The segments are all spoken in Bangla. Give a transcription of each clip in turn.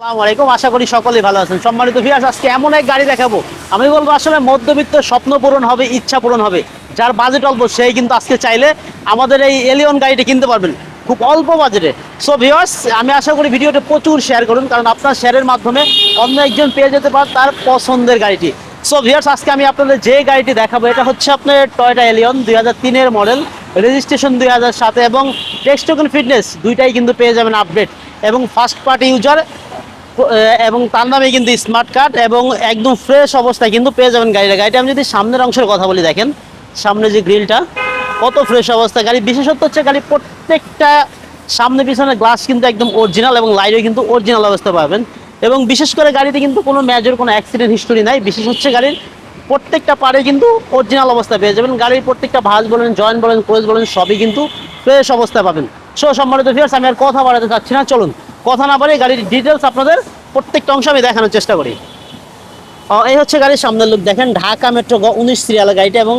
আলাইকুম, আশা করি সকলেই ভালো আছেন। সম্মানিত ভিউয়ার্স আজকে এমন এক গাড়ি দেখাবো। আমি বলব আসলে মধ্যবিত্ত স্বপ্ন পূরণ হবে, ইচ্ছা পূরণ হবে। যার বাজেট অল্প, সেই কিন্তু আজকে চাইলে আমাদের এই এলিয়ন গাড়িটি কিনতে পারবেন। খুব অল্প বাজেটে সো ভিউয়ার্স আমি আশা করি ভিডিওটা প্রচুর শেয়ার করুন, কারণ আপনার শেয়ারের মাধ্যমে অন্য একজন পেয়ে যেতে পারে তার পছন্দের গাড়িটি। সো ভিউয়ার্স আজকে আমি আপনাদের যে গাড়িটি দেখাবো, এটা হচ্ছে আপনার টয়টা এলিয়ন দুই হাজার মডেল রেজিস্ট্রেশন দুই হাজার সাতে এবং টেক্সটোকেন ফিটনেস দুইটাই কিন্তু পেয়ে যাবেন আপডেট এবং ফার্স্ট পার্টি ইউজার এবং তার নামে কিন্তু স্মার্ট কার্ড এবং একদম ফ্রেশ অবস্থায় কিন্তু পেয়ে যাবেন গাড়িটা। গাড়িটা আমি যদি সামনের অংশের কথা বলি, দেখেন, সামনে যে গ্রিলটা কত ফ্রেশ অবস্থা। গাড়ি বিশেষত্ব হচ্ছে গাড়ি প্রত্যেকটা সামনে পিছনে গ্লাস কিন্তু একদম অরিজিনাল এবং লাইটও কিন্তু অরিজিনাল অবস্থা পাবেন। এবং বিশেষ করে গাড়িতে কিন্তু কোনো মেজর কোনো অ্যাক্সিডেন্ট হিস্টোরি নাই। বিশেষ হচ্ছে গাড়ির প্রত্যেকটা পারে কিন্তু অরিজিনাল অবস্থা পেয়ে যাবেন। গাড়ির প্রত্যেকটা ভাজ বলেন জয়েন্ট বলেন কোচ বলেন, সবই কিন্তু ফ্রেশ অবস্থা পাবেন। সো, সম্মানিত ভিউয়ার্স আমি আর কথা বাড়াতে চাচ্ছি না। চলুন, কথা না বাড়িয়ে গাড়ির ডিটেলস আপনাদের প্রত্যেকটা অংশ আমি দেখানোর চেষ্টা করি। এই হচ্ছে গাড়ির সামনের লুক দেখেন ঢাকা মেট্রো উনিশ সিরিয়াল গাড়িটা এবং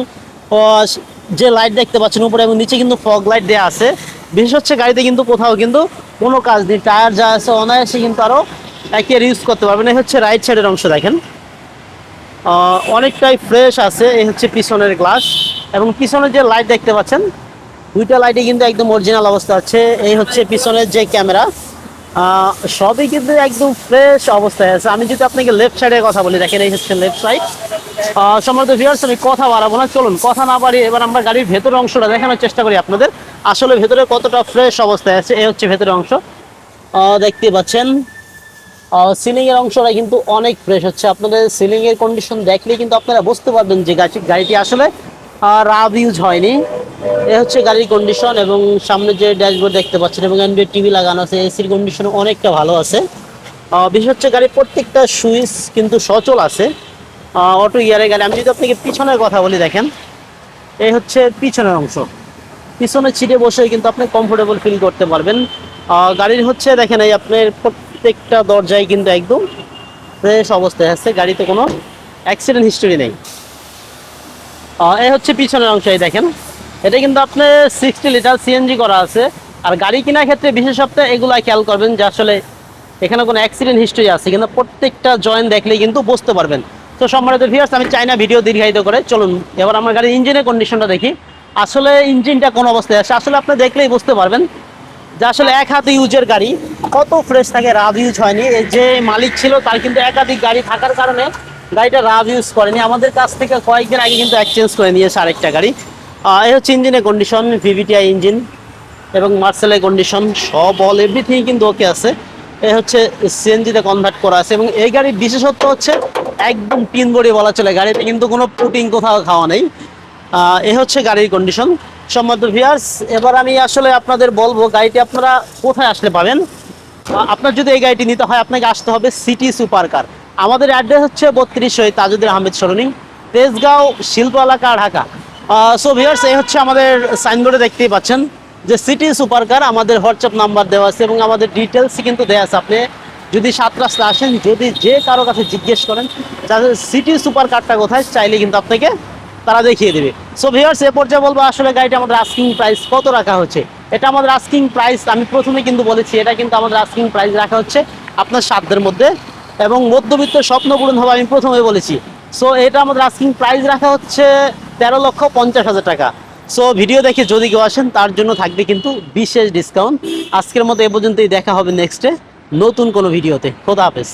যে লাইট দেখতে পাচ্ছেন উপরে এবং নিচে কিন্তু ফগ লাইট দেওয়া আছে। বিশেষ হচ্ছে গাড়িতে কিন্তু কোথাও কিন্তু কোনো কাজ নেই। টায়ার যা আছে অনায়াসে কিন্তু আরও একের ইউজ করতে পারবেন। এই হচ্ছে রাইট সাইডের অংশ দেখেন। অনেকটাই ফ্রেশ আছে। এই হচ্ছে পিছনের গ্লাস এবং পিছনের যে লাইট দেখতে পাচ্ছেন, দুইটা লাইটে কিন্তু একদম অরিজিনাল অবস্থা আছে। এই হচ্ছে পিছনের যে ক্যামেরা সবই কিন্তু একদম ফ্রেশ অবস্থায় আছে। আমি যদি আপনাকে লেফট সাইডে কথা বলি, দেখেন এই হচ্ছে লেফট সাইড সম্ভবত ভিউয়ার্স আমি কথা বাড়াবো না। চলুন, কথা না বাড়িয়ে এবার আমরা গাড়ির ভেতরের অংশটা দেখানোর চেষ্টা করি আপনাদের। আসলে ভেতরে কতটা ফ্রেশ অবস্থায় আছে এই হচ্ছে ভেতরের অংশ। দেখতে পাচ্ছেন সিলিং এর অংশটা কিন্তু অনেক ফ্রেশ হচ্ছে। আপনাদের সিলিং এর কন্ডিশন দেখলে কিন্তু আপনারা বুঝতে পারবেন যে গাড়ি গাড়িটি আসলে রাব ইউজ হয়নি। এ হচ্ছে গাড়ির কন্ডিশন এবং সামনে যে ড্যাশবোর্ড দেখতে পাচ্ছেন এবং অ্যান্ড্রয়েড টিভি লাগানো আছে এসির কন্ডিশন অনেকটা ভালো আছে। বিশেষ হচ্ছে গাড়ির প্রত্যেকটা সুইচ কিন্তু সচল আছে। অটো ইয়ারে গাড়ি। আমি যদি আপনাকে পিছনের কথা বলি, দেখেন। এই হচ্ছে পিছনের অংশ। পিছনে সিটে বসে কিন্তু আপনি কমফোর্টেবল ফিল করতে পারবেন। গাড়ির হচ্ছে, দেখেন এই আপনার প্রত্যেকটা দরজায় কিন্তু একদম ফ্রেশ অবস্থায় আছে। গাড়িতে কোনো অ্যাক্সিডেন্ট হিস্টোরি নেই। এই হচ্ছে পিছনের অংশ, এই দেখেন। এটা কিন্তু আপনার সিক্সটি লিটার সিএনজি করা আছে। আর গাড়ি কেনার ক্ষেত্রে বিশেষ সপ্তাহে এগুলো খেয়াল করবেন যে আসলে এখানে কোনো অ্যাক্সিডেন্ট হিস্ট্রি আছে কিন্তু প্রত্যেকটা জয়েন্ট দেখলে কিন্তু বুঝতে পারবেন। তো সম্মানিত ভিউয়ার্স আমি চাই না ভিডিও দীর্ঘায়িত করে, চলুন। এবার আমার গাড়ির ইঞ্জিনের কন্ডিশনটা দেখি। আসলে ইঞ্জিনটা কোন অবস্থায় আছে? আসলে আপনি দেখলেই বুঝতে পারবেন যে আসলে এক হাতে ইউজের গাড়ি, কত ফ্রেশ থাকে রাব ইউজ হয়নি। এই যে মালিক ছিল, তার কিন্তু একাধিক গাড়ি থাকার কারণে গাড়িটা রাব ইউজ করেনি। আমাদের কাছ থেকে কয়েকদিন আগে কিন্তু এক্সচেঞ্জ করে নিয়েছে আরেকটা গাড়ি। এই হচ্ছে ইঞ্জিনের কন্ডিশন ভিভিটিআই ইঞ্জিন এবং মার্সেলের কন্ডিশন সব অল এভরিথিং কিন্তু ওকে আছে। এ হচ্ছে সিএনজিতে কনভার্ট করা আছে এবং এই গাড়ির বিশেষত্ব হচ্ছে একদম তিন বডি বলা চলে। গাড়িতে কিন্তু কোনো পুটিং কোথাও খাওয়া নেই। এ হচ্ছে গাড়ির কন্ডিশন সম্মত ভিয়ার্স এবার আমি আসলে আপনাদের বলব, গাড়িটি আপনারা কোথায় আসলে পাবেন? আপনার যদি এই গাড়িটি নিতে হয়, আপনাকে আসতে হবে সিটি সুপার কার আমাদের অ্যাড্রেস হচ্ছে বত্রিশ তাজুদ্দিন আহমেদ সরণি, তেজগাঁও শিল্প এলাকা ঢাকা সো ভিউয়ার্স এই হচ্ছে আমাদের সাইনবোর্ডে দেখতেই পাচ্ছেন যে সিটি সুপার কার আমাদের হোয়াটসঅ্যাপ নাম্বার দেওয়া আছে এবং আমাদের ডিটেলস কিন্তু দেওয়া আছে। আপনি যদি সাত রাস্তা আসেন, যদি যে কারও কাছে জিজ্ঞেস করেন, তাহলে সিটি সুপার কারটা কোথায়, চাইলে কিন্তু আপনাকে তারা দেখিয়ে দেবে। সো ভিউয়ার্স এ পর্যায়ে বলব, আসলে গাড়িটা আমাদের আস্কিং প্রাইস কত রাখা হচ্ছে? এটা আমাদের আস্কিং প্রাইস আমি প্রথমে কিন্তু বলেছি, এটা কিন্তু আমাদের আস্কিং প্রাইস রাখা হচ্ছে আপনার সাধ্যের মধ্যে এবং মধ্যবিত্ত স্বপ্ন পূরণ হবে, আমি প্রথমে বলেছি। সো এটা আমাদের আস্কিং প্রাইস রাখা হচ্ছে তেরো লক্ষ পঞ্চাশ হাজার টাকা। সো ভিডিও দেখে যদি কেউ আসেন, তার জন্য থাকবে কিন্তু বিশেষ ডিসকাউন্ট আজকের মতো এ পর্যন্তই, দেখা হবে নেক্সটে নতুন কোনো ভিডিওতে খোদা হাফেজ।